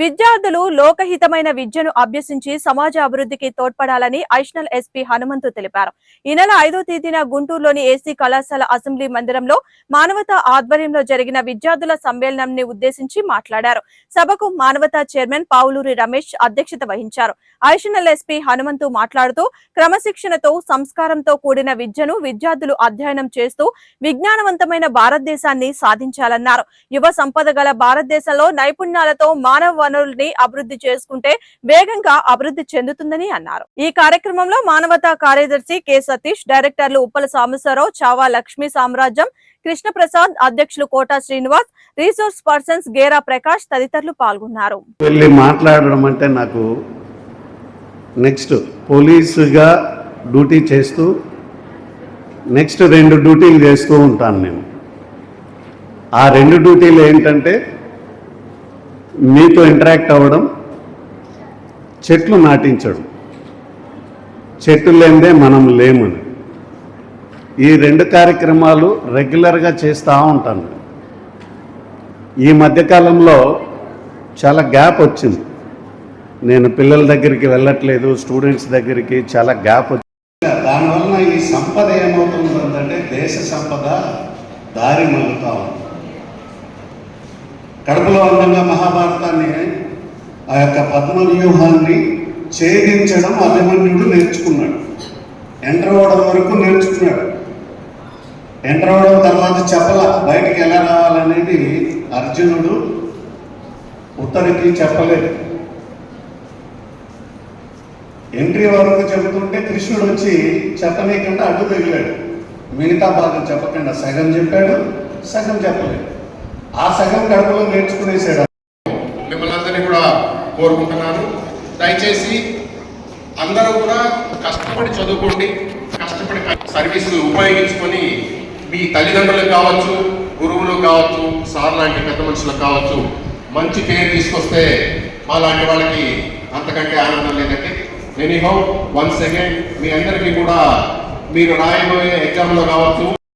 విద్యార్థులు లోకహితమైన విద్యను అభ్యసించి సమాజ అభివృద్ధికి తోడ్పడాలని ఐషనల్ ఎస్పీ హనుమంతు తెలిపారు. ఈ నెల ఐదో తేదీన గుంటూరులోని ఏసీ కళాశాల అసెంబ్లీ మందిరంలో మానవతా ఆధ్వర్యంలో జరిగిన విద్యార్థుల సమ్మేళనంని ఉద్దేశించి మాట్లాడారు. సభకు మానవతా చైర్మన్ పావులూరి రమేష్ అధ్యక్షత వహించారు. ఐషనల్ ఎస్పీ హనుమంతు మాట్లాడుతూ క్రమశిక్షణతో సంస్కారంతో కూడిన విద్యను విద్యార్థులు అధ్యయనం చేస్తూ విజ్ఞానవంతమైన భారతదేశాన్ని సాధించాలన్నారు. యువ సంపద గల భారతదేశంలో నైపుణ్యాలతో మానవ వనరుల్ని అభివృద్ధి చేసుకుంటే వేగంగా అభివృద్ధి చెందుతుందని అన్నారు. ఈ కార్యక్రమంలో మానవతా కార్యదర్శి కె. సతీష్ డైరెక్టర్లు ఉప్పల సాంబశివరావు చావా లక్ష్మీ సామ్రాజ్యం కృష్ణప్రసాద్ అధ్యక్షులు కోటా శ్రీనివాస్ రీసోర్స్ పర్సన్స్ గేరా ప్రకాష్ తదితరులు పాల్గొన్నారు. వెళ్ళి మాట్లాడడం అంటే నాకు నెక్స్ట్ పోలీసుగా డ్యూటీ చేస్తూ నెక్స్ట్ రెండు డ్యూటీలు చేస్తూ ఉంటాను నేను. ఆ రెండు డ్యూటీలు ఏంటంటే మీతో ఇంటరాక్ట్ అవ్వడం చెట్లు నాటించడం. చెట్లు లేనిదే మనం లేమని. ఈ రెండు కార్యక్రమాలు రెగ్యులర్గా చేస్తూ ఉంటాను. ఈ మధ్యకాలంలో చాలా గ్యాప్ వచ్చింది. నేను పిల్లల దగ్గరికి వెళ్ళట్లేదు స్టూడెంట్స్ దగ్గరికి చాలా గ్యాప్ వచ్చింది. దానివల్ల ఈ సంపద ఏమవుతుందంటే దేశ సంపద దారి మళ్ళుతూ ఉంది. కడుపులో అందంగా మహాభారతాన్ని ఆ యొక్క పద్మ వ్యూహాన్ని ఛేదించడం అభిమన్యుడు నేర్చుకున్నాడు. ఎంటర్ అవడం వరకు నేర్చుకున్నాడు. ఎంటర్ అవడం తర్వాత చెప్పల బయటికి ఎలా రావాలనేది అర్జునుడు ఉత్తరికి చెప్పలేదు. ఎంట్రీ వరకు చెబుతుంటే కృష్ణుడు వచ్చి చెప్పనీయకుండా అడ్డు తగిలాడు. మిగతా భాగం చెప్పకుండా సగం చెప్పాడు సగం చెప్పలేదు. ఆ సగం గడపలో నేర్చుకునేసాడు మిమ్మల్ని అందరినీ కూడా కోరుకుంటున్నాను. దయచేసి అందరూ కూడా కష్టపడి చదువుకోండి. కష్టపడి సర్వీసులు ఉపయోగించుకొని మీ తల్లిదండ్రులకు కావచ్చు గురువులకు కావచ్చు సార్ లాంటి పెద్ద మనుషులకు కావచ్చు మంచి పేరు తీసుకొస్తే మా లాంటి వాళ్ళకి అంతకంటే ఆనందం లేదండి. ఎనీహౌ వన్స్ అగైన్ మీ అందరికీ కూడా మీరు రాయబోయే ఎగ్జామ్లో కావచ్చు